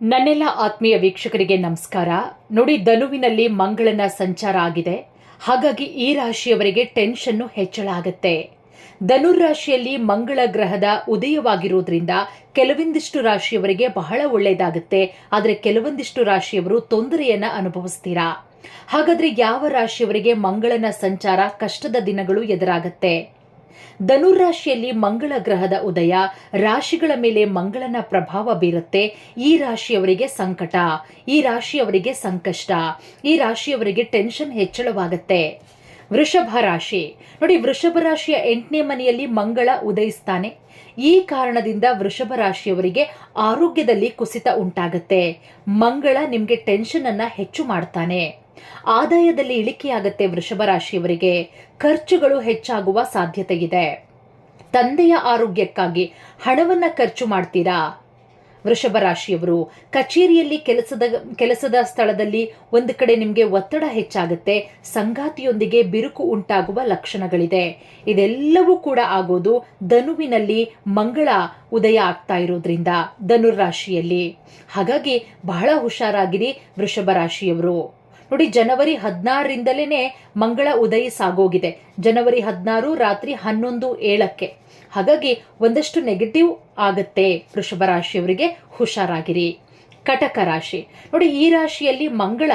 ನನ್ನೆಲ್ಲ ಆತ್ಮೀಯ ವೀಕ್ಷಕರಿಗೆ ನಮಸ್ಕಾರ. ನೋಡಿ, ಧನುವಿನಲ್ಲಿ ಮಂಗಳನ ಸಂಚಾರ ಆಗಿದೆ. ಹಾಗಾಗಿ ಈ ರಾಶಿಯವರಿಗೆ ಟೆನ್ಷನ್ನು ಹೆಚ್ಚಳ ಆಗುತ್ತೆ. ಧನುರಾಶಿಯಲ್ಲಿ ಮಂಗಳ ಗ್ರಹದ ಉದಯವಾಗಿರುವುದರಿಂದ ಕೆಲವೊಂದಿಷ್ಟು ರಾಶಿಯವರಿಗೆ ಬಹಳ ಒಳ್ಳೆಯದಾಗುತ್ತೆ ಆದರೆ ಕೆಲವೊಂದಿಷ್ಟು ರಾಶಿಯವರು ತೊಂದರೆಯನ್ನ ಅನುಭವಿಸ್ತೀರಾ? ಹಾಗಾದ್ರೆ ಯಾವ ರಾಶಿಯವರಿಗೆ ಮಂಗಳನ ಸಂಚಾರ ಕಷ್ಟದ ದಿನಗಳು ಎದುರಾಗತ್ತೆ? ಧನುರಾಶಿಯಲ್ಲಿ ಮಂಗಳ ಗ್ರಹದ ಉದಯ, ರಾಶಿಗಳ ಮೇಲೆ ಮಂಗಳನ ಪ್ರಭಾವ ಬೀರುತ್ತೆ. ಈ ರಾಶಿಯವರಿಗೆ ಸಂಕಟ, ಈ ರಾಶಿಯವರಿಗೆ ಸಂಕಷ್ಟ, ಈ ರಾಶಿಯವರಿಗೆ ಟೆನ್ಷನ್ ಹೆಚ್ಚಳವಾಗುತ್ತೆ. ವೃಷಭ ರಾಶಿ, ನೋಡಿ ವೃಷಭ ರಾಶಿಯ ಎಂಟನೇ ಮನೆಯಲ್ಲಿ ಮಂಗಳ ಉದಯಿಸ್ತಾನೆ. ಈ ಕಾರಣದಿಂದ ವೃಷಭ ರಾಶಿಯವರಿಗೆ ಆರೋಗ್ಯದಲ್ಲಿ ಕುಸಿತ ಉಂಟಾಗತ್ತೆ. ಮಂಗಳ ನಿಮಗೆ ಟೆನ್ಷನ್ ಅನ್ನ ಹೆಚ್ಚು ಮಾಡ್ತಾನೆ. ಆದಾಯದಲ್ಲಿ ಇಳಿಕೆಯಾಗತ್ತೆ ವೃಷಭ ರಾಶಿಯವರಿಗೆ. ಖರ್ಚುಗಳು ಹೆಚ್ಚಾಗುವ ಸಾಧ್ಯತೆ ಇದೆ ತಂದೆಯ ಆರೋಗ್ಯಕ್ಕಾಗಿ ಹಣವನ್ನ ಖರ್ಚು ಮಾಡ್ತೀರಾ? ವೃಷಭ ರಾಶಿಯವರು, ಕಚೇರಿಯಲ್ಲಿ ಕೆಲಸದ ಕೆಲಸದ ಸ್ಥಳದಲ್ಲಿ ಒಂದು ಕಡೆ ನಿಮಗೆ ಒತ್ತಡ ಹೆಚ್ಚಾಗುತ್ತೆ, ಸಂಗಾತಿಯೊಂದಿಗೆ ಬಿರುಕು ಉಂಟಾಗುವ ಲಕ್ಷಣಗಳಿದೆ. ಇದೆಲ್ಲವೂ ಕೂಡ ಆಗೋದು ಧನುವಿನಲ್ಲಿ ಮಂಗಳ ಉದಯ ಆಗ್ತಾ ಇರೋದ್ರಿಂದ ಧನುರ್ ರಾಶಿಯಲ್ಲಿ. ಹಾಗಾಗಿ ಬಹಳ ಹುಷಾರಾಗಿರಿ ವೃಷಭ ರಾಶಿಯವರು. ನೋಡಿ, ಜನವರಿ ಹದಿನಾರರಿಂದಲೇ ಮಂಗಳ ಉದಯ ಸಾಗೋಗಿದೆ. ಜನವರಿ ಹದಿನಾರು, ರಾತ್ರಿ ಹನ್ನೊಂದು, ಏಳಕ್ಕೆ. ಹಾಗಾಗಿ ಒಂದಷ್ಟು ನೆಗೆಟಿವ್ ಆಗುತ್ತೆ. ವೃಷಭ ರಾಶಿಯವರಿಗೆ ಹುಷಾರಾಗಿರಿ. ಕಟಕ ರಾಶಿ. ನೋಡಿ, ಈ ರಾಶಿಯಲ್ಲಿ ಮಂಗಳ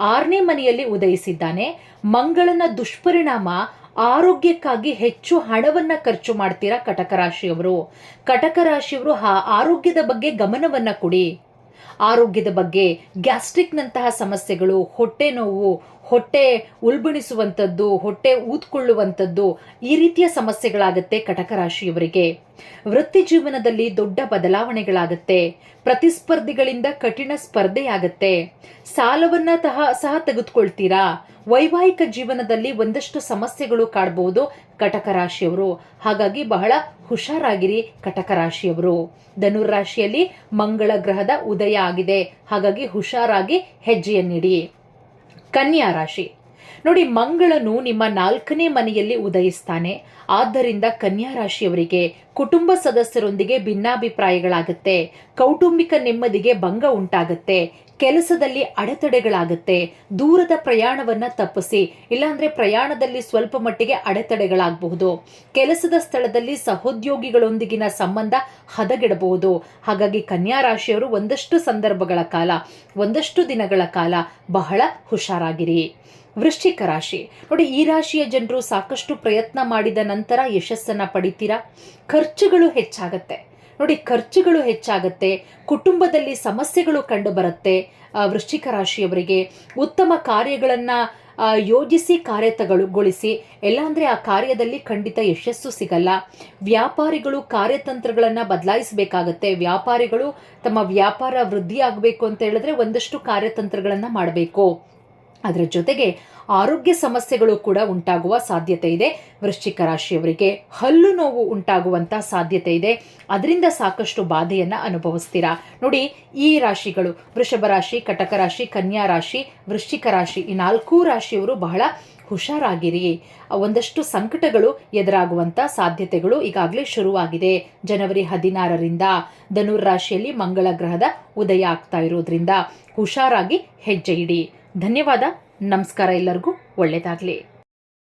ಆರನೇ ಮನೆಯಲ್ಲಿ ಉದಯಿಸಿದ್ದಾನೆ. ಮಂಗಳನ ದುಷ್ಪರಿಣಾಮ ಆರೋಗ್ಯಕ್ಕಾಗಿ ಹೆಚ್ಚು ಹಣವನ್ನ ಖರ್ಚು ಮಾಡ್ತೀರಾ ಕಟಕ ರಾಶಿಯವರು. ಕಟಕ ರಾಶಿಯವರು ಆರೋಗ್ಯದ ಬಗ್ಗೆ ಗಮನವನ್ನ ಕೊಡಿ. ಆರೋಗ್ಯದ ಬಗ್ಗೆ ಗ್ಯಾಸ್ಟ್ರಿಕ್ನಂತಹ ಸಮಸ್ಯೆಗಳು, ಹೊಟ್ಟೆ ನೋವು, ಹೊಟ್ಟೆ ಉಲ್ಬಣಿಸುವಂಥದ್ದು, ಹೊಟ್ಟೆ ಊದ್ಕೊಳ್ಳುವಂಥದ್ದು ಈ ರೀತಿಯ ಸಮಸ್ಯೆಗಳಾಗುತ್ತೆ ಕಟಕ ರಾಶಿಯವರಿಗೆ. ವೃತ್ತಿ ಜೀವನದಲ್ಲಿ ದೊಡ್ಡ ಬದಲಾವಣೆಗಳಾಗತ್ತೆ. ಪ್ರತಿಸ್ಪರ್ಧಿಗಳಿಂದ ಕಠಿಣ ಸ್ಪರ್ಧೆಯಾಗತ್ತೆ. ಸಾಲವನ್ನ ತಹ, ಸಹ ತೆಗೆದುಕೊಳ್ತೀರಾ? ವೈವಾಹಿಕ ಜೀವನದಲ್ಲಿ ಒಂದಷ್ಟು ಸಮಸ್ಯೆಗಳು ಕಾಡಬಹುದು ಕಟಕ ರಾಶಿಯವರು ಹಾಗಾಗಿ ಬಹಳ ಹುಷಾರಾಗಿರಿ ಕಟಕ ರಾಶಿಯವರು ಧನುರ್ ರಾಶಿಯಲ್ಲಿ ಮಂಗಳ ಗ್ರಹದ ಉದಯ ಆಗಿದೆ. ಹಾಗಾಗಿ ಹುಷಾರಾಗಿ ಹೆಜ್ಜೆಯನ್ನಿಡಿ. ಕನ್ಯಾ ರಾಶಿ. ನೋಡಿ, ಮಂಗಳನು ನಿಮ್ಮ ನಾಲ್ಕನೇ ಮನೆಯಲ್ಲಿ ಉದಯಿಸ್ತಾನೆ. ಆದ್ದರಿಂದ ಕನ್ಯಾ ರಾಶಿಯವರಿಗೆ ಕುಟುಂಬ ಸದಸ್ಯರೊಂದಿಗೆ ಭಿನ್ನಾಭಿಪ್ರಾಯಗಳಾಗುತ್ತೆ. ಕೌಟುಂಬಿಕ ನೆಮ್ಮದಿಗೆ ಭಂಗ ಉಂಟಾಗುತ್ತೆ. ಕೆಲಸದಲ್ಲಿ ಅಡೆತಡೆಗಳಾಗುತ್ತೆ. ದೂರದ ಪ್ರಯಾಣವನ್ನ ತಪ್ಪಿಸಿ, ಇಲ್ಲಾಂದ್ರೆ ಪ್ರಯಾಣದಲ್ಲಿ ಸ್ವಲ್ಪ ಮಟ್ಟಿಗೆ ಅಡೆತಡೆಗಳಾಗಬಹುದು. ಕೆಲಸದ ಸ್ಥಳದಲ್ಲಿ ಸಹೋದ್ಯೋಗಿಗಳೊಂದಿಗಿನ ಸಂಬಂಧ ಹದಗೆಡಬಹುದು. ಹಾಗಾಗಿ ಕನ್ಯಾ ರಾಶಿಯವರು ಒಂದಷ್ಟು ಸಂದರ್ಭಗಳ ಕಾಲ, ಒಂದಷ್ಟು ದಿನಗಳ ಕಾಲ ಬಹಳ ಹುಷಾರಾಗಿರಿ. ವೃಶ್ಚಿಕ ರಾಶಿ. ನೋಡಿ, ಈ ರಾಶಿಯ ಜನರು ಸಾಕಷ್ಟು ಪ್ರಯತ್ನ ಮಾಡಿದ ನಂತರ ಯಶಸ್ಸನ್ನ ಪಡಿತೀರಾ? ಖರ್ಚುಗಳು ಹೆಚ್ಚಾಗತ್ತೆ. ನೋಡಿ, ಖರ್ಚುಗಳು ಹೆಚ್ಚಾಗತ್ತೆ, ಕುಟುಂಬದಲ್ಲಿ ಸಮಸ್ಯೆಗಳು ಕಂಡು ಬರುತ್ತೆ ವೃಶ್ಚಿಕ ರಾಶಿಯವರಿಗೆ. ಉತ್ತಮ ಕಾರ್ಯಗಳನ್ನು ಯೋಜಿಸಿ ಕಾರ್ಯತಗಳುಗೊಳಿಸಿ ಎಲ್ಲ ಅಂದರೆ ಆ ಕಾರ್ಯದಲ್ಲಿ ಖಂಡಿತ ಯಶಸ್ಸು ಸಿಗಲ್ಲ. ವ್ಯಾಪಾರಿಗಳು ಕಾರ್ಯತಂತ್ರಗಳನ್ನು ಬದಲಾಯಿಸಬೇಕಾಗತ್ತೆ. ವ್ಯಾಪಾರಿಗಳು ತಮ್ಮ ವ್ಯಾಪಾರ ವೃದ್ಧಿಯಾಗಬೇಕು ಅಂತ ಹೇಳಿದ್ರೆ ಒಂದಷ್ಟು ಕಾರ್ಯತಂತ್ರಗಳನ್ನು ಮಾಡಬೇಕು. ಅದರ ಜೊತೆಗೆ ಆರೋಗ್ಯ ಸಮಸ್ಯೆಗಳು ಕೂಡ ಉಂಟಾಗುವ ಸಾಧ್ಯತೆ ಇದೆ. ವೃಶ್ಚಿಕ ರಾಶಿಯವರಿಗೆ ಹಲ್ಲು ನೋವು ಉಂಟಾಗುವಂಥ ಸಾಧ್ಯತೆ ಇದೆ. ಅದರಿಂದ ಸಾಕಷ್ಟು ಬಾಧೆಯನ್ನು ಅನುಭವಿಸ್ತೀರಾ? ನೋಡಿ, ಈ ರಾಶಿಗಳು ವೃಷಭ ರಾಶಿ, ಕಟಕ ರಾಶಿ, ಕನ್ಯಾ ರಾಶಿ, ವೃಶ್ಚಿಕ ರಾಶಿ ಈ ನಾಲ್ಕೂ ರಾಶಿಯವರು ಬಹಳ ಹುಷಾರಾಗಿರಿ. ಒಂದಷ್ಟು ಸಂಕಟಗಳು ಎದುರಾಗುವಂತ ಸಾಧ್ಯತೆಗಳು ಈಗಾಗಲೇ ಶುರುವಾಗಿದೆ. ಜನವರಿ ಹದಿನಾರರಿಂದ ಧನುರ್ ರಾಶಿಯಲ್ಲಿ ಮಂಗಳ ಗ್ರಹದ ಉದಯ ಆಗ್ತಾ ಇರೋದ್ರಿಂದ ಹುಷಾರಾಗಿ ಹೆಜ್ಜೆ ಇಡಿ. ಧನ್ಯವಾದ. ನಮಸ್ಕಾರ ಎಲ್ಲರಿಗೂ. ಒಳ್ಳೆಯದಾಗಲಿ